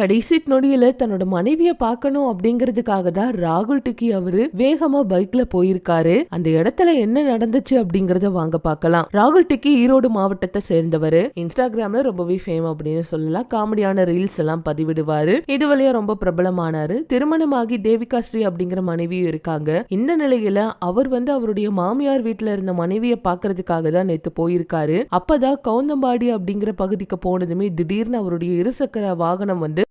கடைசி நொடியில தன்னோட மனைவிய பார்க்கணும் அப்படிங்கறதுக்காக தான் ராகுல் டிக்கி அவரு வேகமா பைக்ல போயிருக்காரு. அந்த இடத்துல என்ன நடந்துச்சு அப்படிங்கறத வாங்க பார்க்கலாம். ராகுல் டிக்கி ஈரோடு மாவட்டத்தை சேர்ந்தவர். இன்ஸ்டாகிராம்ல ரொம்பவே ஃபேம் அப்படின்னு சொல்லலாம். காமெடியான ரீல்ஸ் எல்லாம் பதிவிடுவாரு. இது வழியா ரொம்ப பிரபலமானாரு. திருமணமாகி தேவிகா ஸ்ரீ அப்படிங்கிற மனைவியும் இருக்காங்க. இந்த நிலையில அவர் வந்து அவருடைய மாமியார் வீட்டுல இருந்த மனைவியை பாக்குறதுக்காக தான் நேத்து போயிருக்காரு. அப்பதான் கவுந்தம்பாடி அப்படிங்கிற பகுதிக்கு போனதுமே திடீர்னு அவருடைய இருசக்கர வாகனம் வந்து